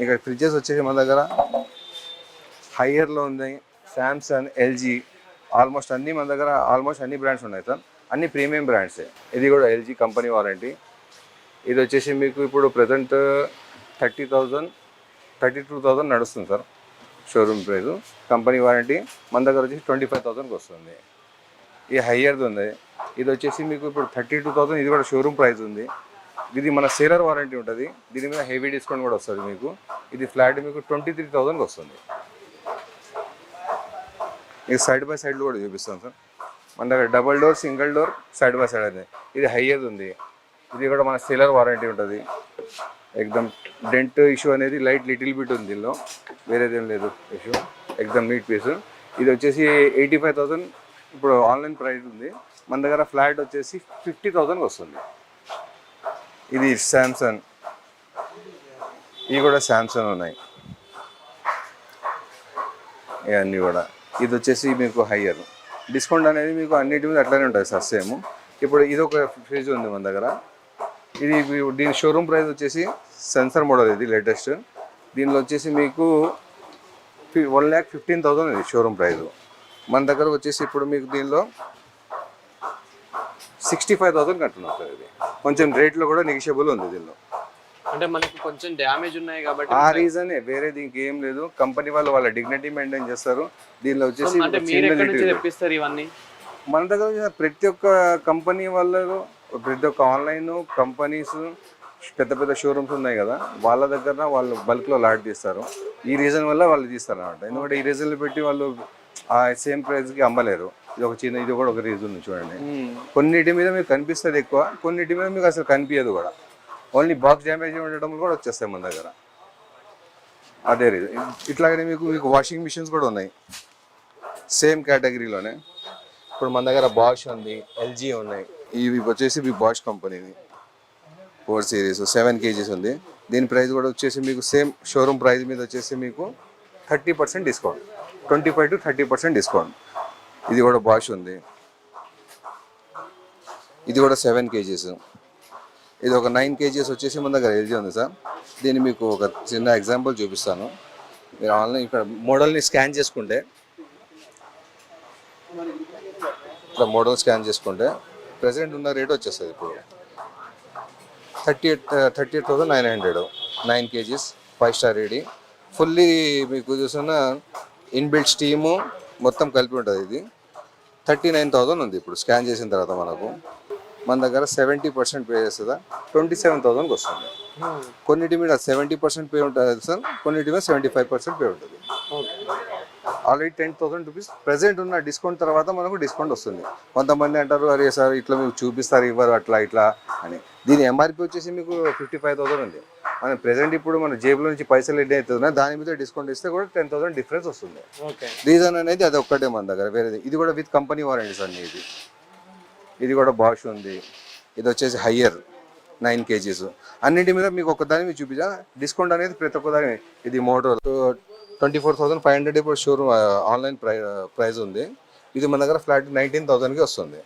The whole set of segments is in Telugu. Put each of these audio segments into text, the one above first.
ఇక్కడ ఫ్రిడ్జెస్ వచ్చేసి మన దగ్గర హయ్యర్లో ఉంది శాంసంగ్ ఎల్జీ ఆల్మోస్ట్ అన్ని మన దగ్గర ఆల్మోస్ట్ అన్ని బ్రాండ్స్ ఉన్నాయి సార్. అన్ని ప్రీమియం బ్రాండ్సే ఇది కూడా ఎల్జీ కంపెనీ వారంటీ ఇది వచ్చేసి మీకు ఇప్పుడు present thirty thousand thirty two thousand నడుస్తుంది sir showroom price company warranty మన దగ్గర వచ్చేసి ట్వంటీ ఫైవ్ థౌజండ్కి వస్తుంది. ఈ హయ్యర్ది ఉంది. ఇది వచ్చేసి మీకు ఇప్పుడు థర్టీ టూ థౌసండ్ ఇది కూడా షోరూమ్ ప్రైస్ ఉంది. ఇది మన సేలర్ వారంటీ ఉంటుంది. దీని మీద హెవీ డిస్కౌంట్ కూడా వస్తుంది మీకు. ఇది ఫ్లాట్ మీకు ట్వంటీ త్రీ థౌజండ్కి వస్తుంది. ఇది సైడ్ బై సైడ్లో కూడా చూపిస్తాం సార్. మన దగ్గర double door single door side by side అనేది ఇది హైయర్ ఉంది. ఇది కూడా మన సేలర్ వారంటీ ఉంటుంది. ఎగ్దమ్ డెంట్ ఇష్యూ అనేది లైట్ లిటిల్ బిట్ ఉంది దీనిలో. వేరేదేం లేదు ఇష్యూ ఎగ్దమ్ నీట్ పీస్ ఇది వచ్చేసి ఎయిటీ ఫైవ్ థౌసండ్ ఇప్పుడు ఆన్లైన్ ప్రైస్ ఉంది. మన దగ్గర ఫ్లాట్ వచ్చేసి ఫిఫ్టీ థౌజండ్కి వస్తుంది. ఇది శాంసంగ్ ఇవి కూడా శాంసంగ్ ఉన్నాయి. ఇవన్నీ కూడా. ఇది వచ్చేసి మీకు హయ్యర్ డిస్కౌంట్ అనేది మీకు అన్నిటి మీద అట్లానే ఉంటుంది సార్ సేమ్ ఇప్పుడు ఇది ఒక ఫ్రిడ్జ్ ఉంది మన దగ్గర. ఇది దీని షోరూమ్ ప్రైస్ వచ్చేసి సెన్సర్ మోడల్ ఇది లేటెస్ట్ దీనిలో వచ్చేసి మీకు వన్ ల్యాక్ ఫిఫ్టీన్ థౌసండ్ ఇది షోరూమ్ ప్రైస్ మన దగ్గర వచ్చేసి ఇప్పుడు మీకు దీనిలో సిక్స్టీ ఫైవ్ థౌసండ్ కట్టున్నాం సార్ ఇది. కొంచెం రేట్లో కూడా నెగిషియబుల్ ఉంది దీనిలో. అంటే మనకి కొంచెం డ్యామేజ్ ఉన్నాయి కాబట్టి ఆ రీజనే వేరే దీనికి ఏం లేదు. కంపెనీ వాళ్ళు వాళ్ళ డిగ్నిటీ మెయింటైన్ చేస్తారు. దీనిలో వచ్చేసి అంటే ఒక మీరు చిన్న ఎక్కడి నుంచి little- తెప్పిస్తారు ఇవన్నీ? మన దగ్గర ప్రతి ఒక్క కంపెనీ వాళ్ళు ప్రతి ఒక్క ఆన్లైన్ కంపెనీస్ పెద్ద పెద్ద షోరూమ్స్ ఉన్నాయి కదా. వాళ్ళ దగ్గర వాళ్ళు బల్క్లో లాట్ తీస్తారు. ఈ రీజన్ వల్ల వాళ్ళు తీస్తారు అనమాట ఎందుకంటే ఈ రీజన్లు పెట్టి వాళ్ళు ఆ సేమ్ ప్రైస్కి అమ్మలేరు. ఇది ఒక చిన్న ఇది కూడా ఒక రీజన్ ఉంది చూడండి. కొన్నిటి మీద మీకు కనిపిస్తుంది ఎక్కువ కొన్నిటి మీద మీకు అసలు కనిపించదు కూడా. ఓన్లీ బాక్స్ డ్యామేజ్ ఉండటం కూడా వచ్చేస్తాయి మన దగ్గర. అదే రీజన్ ఇట్లాగనే మీకు మీకు వాషింగ్ మిషన్స్ కూడా ఉన్నాయి. సేమ్ కేటగిరీలోనే ఇప్పుడు మన దగ్గర బాష్ ఉంది ఎల్జీ ఉన్నాయి. ఇవి వచ్చేసి ఇవి బాష్ కంపెనీది ఫోర్ సిరీస్ సెవెన్ కేజీస్ ఉంది. దీని ప్రైస్ కూడా వచ్చేసి మీకు సేమ్ షోరూమ్ ప్రైస్ మీద వచ్చేసి మీకు thirty percent discount twenty five to thirty percent discount ఇది కూడా బాష్ ఉంది. ఇది కూడా సెవెన్ కేజీస్ ఇది ఒక నైన్ కేజీస్ వచ్చేసి మన దగ్గర ఎల్జీ ఉంది సార్. దీన్ని మీకు ఒక చిన్న ఎగ్జాంపుల్ చూపిస్తాను. మీరు ఆన్లైన్ ఇక్కడ మోడల్ని స్కాన్ చేసుకుంటే ఇక్కడ మోడల్ స్కాన్ చేసుకుంటే ప్రెసెంట్ ఉన్న రేట్ వచ్చేస్తుంది ఇప్పుడు. Thirty eight thirty eight thousand nine hundred nine KGs five star ready fully మీకు చూసిన ఇన్బిల్ట్ స్టీము మొత్తం కలిపి ఉంటుంది ఇది. థర్టీ నైన్ థౌసండ్ ఉంది ఇప్పుడు స్కాన్ చేసిన తర్వాత మనకు. మన దగ్గర సెవెంటీ పర్సెంట్ పే చేస్తుందా? ట్వంటీ సెవెన్ థౌసండ్కి వస్తుంది. కొన్నిటి మీద సెవెంటీ పర్సెంట్ పే ఉంటుంది సార్ కొన్నిటి మీద సెవెంటీ ఫైవ్ పర్సెంట్ పే ఉంటుంది. Already ten thousand rupees present ఉన్న డిస్కౌంట్ తర్వాత మనకు డిస్కౌంట్ వస్తుంది. కొంతమంది అంటారు అరే సార్ ఇట్లా మీకు చూపిస్తారు ఇవ్వరు అట్లా ఇట్లా అని. దీని ఎంఆర్పి వచ్చేసి మీకు ఫిఫ్టీ ఫైవ్ థౌసండ్ ఉంది. మన ప్రెసెంట్ ఇప్పుడు మన జేబులో నుంచి పైసలు ఎన్ని అవుతుందో? దాని మీద డిస్కౌంట్ ఇస్తే కూడా టెన్ థౌసండ్ డిఫరెన్స్ వస్తుంది. ఓకే. రీజన్ అనేది అది ఒక్కటే మన దగ్గర. వేరేది ఇది కూడా విత్ కంపెనీ వారంటీస్ అన్ని ఇది. ఇది కూడా బాష్ ఉంది. ఇది వచ్చేసి హయ్యర్ నైన్ కేజీస్ అన్నింటి మీద మీకు ఒక దాని మీద చూపించా. డిస్కౌంట్ అనేది ప్రతి ఒక్క దాని ఇది Moto twenty four thousand five hundred ఇప్పుడు షోరూమ్ ఆన్లైన్ ప్రై ప్రైస్ ఉంది. ఇది మన దగ్గర ఫ్లాట్ నైన్టీన్ థౌసండ్కి వస్తుంది.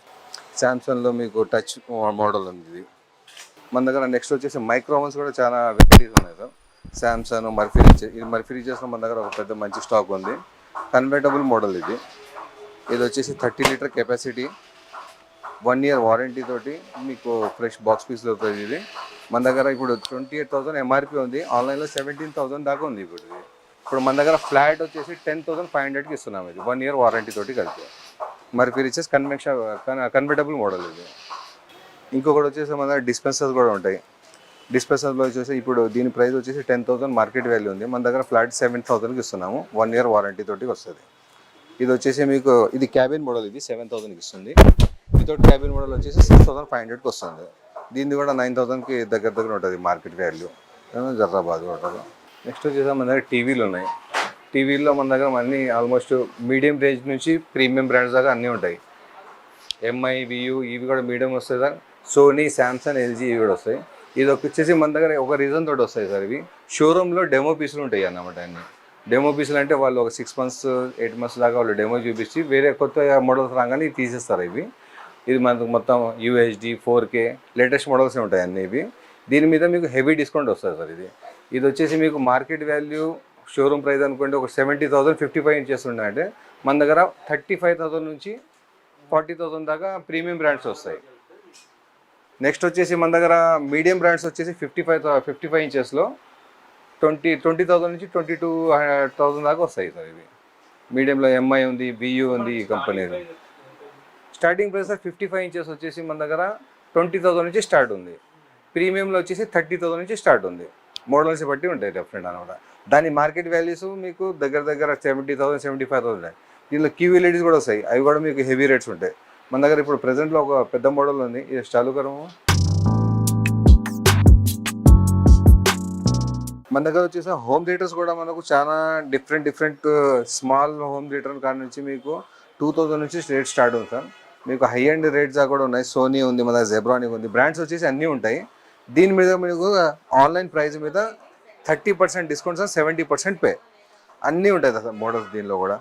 శాంసంగ్లో మీకు టచ్ మోడల్ ఉంది ఇది. మన దగ్గర నెక్స్ట్ వచ్చేసి మైక్రోవన్స్ కూడా చాలా వెరైటీస్ ఉన్నాయి సార్. శాంసంగ్ మర్ఫీ రిచెస్ ఇది మర్ఫీ మన దగ్గర ఒక పెద్ద మంచి స్టాక్ ఉంది. కన్వర్టబుల్ మోడల్ ఇది. ఇది వచ్చేసి thirty litre capacity one year warranty తోటి మీకు ఫ్రెష్ బాక్స్ పీస్ దొరుకుతుంది ఇది. మన దగ్గర ఇప్పుడు ట్వంటీ ఎయిట్ థౌసండ్ ఎంఆర్పి ఉంది. ఆన్లైన్లో సెవెంటీన్ థౌసండ్ దాకా ఉంది ఇప్పుడు ఇది. ఇప్పుడు మన దగ్గర ఫ్లాట్ వచ్చేసి టెన్ థౌసండ్ ఫైవ్ హండ్రెడ్కి ఇస్తున్నాం ఇది. వన్ ఇయర్ వారంటీ తోటి కలిపి. మరి ఫిరిచెస్ కన్వెన్షన్ కన్వర్టబుల్ మోడల్ ఇది. ఇంకొకటి వచ్చేసి మన దగ్గర డిస్పెన్సర్స్ కూడా ఉంటాయి. డిస్పెన్సర్లో వచ్చేసి ఇప్పుడు దీని ప్రైస్ వచ్చేసి టెన్ థౌసండ్ మార్కెట్ వాల్యూ ఉంది. మన దగ్గర ఫ్లాట్ సెవెన్ థౌసండ్కి ఇస్తున్నాము. వన్ ఇయర్ వారంటీ తోటి వస్తుంది. ఇది వచ్చేసి మీకు ఇది క్యాబిన్ మోడల్ ఇది సెవెన్ థౌసండ్కి ఇస్తుంది. వితౌట్ క్యాబిన్ మోడల్ వచ్చేసి సిక్స్ థౌసండ్ ఫైవ్ హండ్రెడ్కి వస్తుంది. దీన్ని కూడా నైన్ థౌసండ్కి దగ్గర దగ్గర ఉంటుంది మార్కెట్ వాల్యూ జర్రాబాద్ ఉంటుంది నెక్స్ట్ వచ్చేసి మన దగ్గర టీవీలు ఉన్నాయి. టీవీల్లో మన దగ్గర అన్నీ ఆల్మోస్ట్ మీడియం రేంజ్ నుంచి ప్రీమియం బ్రాండ్స్ దాకా అన్నీ ఉంటాయి. ఎంఐ వియూ ఇవి కూడా మీడియం వస్తాయి. సార్ సోనీ శాంసంగ్ ఎల్జీ ఇవి కూడా వస్తాయి. ఇది ఒక వచ్చేసి మన దగ్గర ఒక రీజన్ తోటి వస్తాయి సార్ ఇవి. షోరూంలో డెమో పీసులు ఉంటాయి అన్నమాట అన్ని. డెమో పీసులు అంటే వాళ్ళు ఒక సిక్స్ మంత్స్ ఎయిట్ మంత్స్ దాకా వాళ్ళు డెమో చూపించి వేరే కొత్త మోడల్స్ రాగానే తీసేస్తారు ఇవి. ఇది మనకు మొత్తం UHD four K latest models ఉంటాయి అన్ని ఇవి. దీని మీద మీకు హెవీ డిస్కౌంట్ వస్తుంది సార్ ఇది. ఇది వచ్చేసి మీకు మార్కెట్ వాల్యూ షోరూమ్ ప్రైస్ అనుకోండి ఒక seventy thousand fifty five inches ఉన్నాయంటే మన దగ్గర థర్టీ ఫైవ్ థౌసండ్ నుంచి ఫార్టీ థౌసండ్ దాకా ప్రీమియం బ్రాండ్స్ వస్తాయి. నెక్స్ట్ వచ్చేసి మన దగ్గర మీడియం బ్రాండ్స్ వచ్చేసి ఫిఫ్టీ ఫైవ్ ఫిఫ్టీ ఫైవ్ ఇంచెస్లో ట్వంటీ ట్వంటీ థౌసండ్ నుంచి ట్వంటీ టూ థౌసండ్ దాకా వస్తాయి సార్ ఇవి. మీడియంలో ఎంఐ ఉంది బియూ ఉంది ఈ company starting price fifty five inches వచ్చేసి మన దగ్గర ట్వంటీ థౌసండ్ నుంచి స్టార్ట్ ఉంది. ప్రీమియంలో వచ్చేసి థర్టీ థౌసండ్ నుంచి స్టార్ట్ ఉంది. మోడల్స్ బట్టి ఉంటాయి డిఫరెంట్ అనమాట. దాని మార్కెట్ వాల్యూస్ మీకు దగ్గర దగ్గర seventy thousand seventy five thousand దీనిలో క్యూవీ లేడీస్ కూడా వస్తాయి. అవి కూడా మీకు హెవీ రేట్స్ ఉంటాయి. మన దగ్గర ఇప్పుడు ప్రెసెంట్లో ఒక పెద్ద మోడల్ ఉంది. ఇది స్టాలు కరము మన దగ్గర వచ్చేసి హోమ్ థియేటర్స్ కూడా మనకు చాలా different different small home theatre కాడ నుంచి మీకు టూ థౌజండ్ నుంచి రేట్ స్టార్ట్ అవుతాం. సార్ మీకు హై అండ్ రేట్స్ కూడా ఉన్నాయి. సోనీ ఉంది మన దగ్గర జెబ్రానిక్ ఉంది. బ్రాండ్స్ వచ్చేసి అన్నీ ఉంటాయి. దీని మీద మీకు ఆన్లైన్ ప్రైస్ మీద thirty percent discounts seventy percent pay అన్నీ ఉంటాయి సార్ మోడల్స్ దీనిలో కూడా.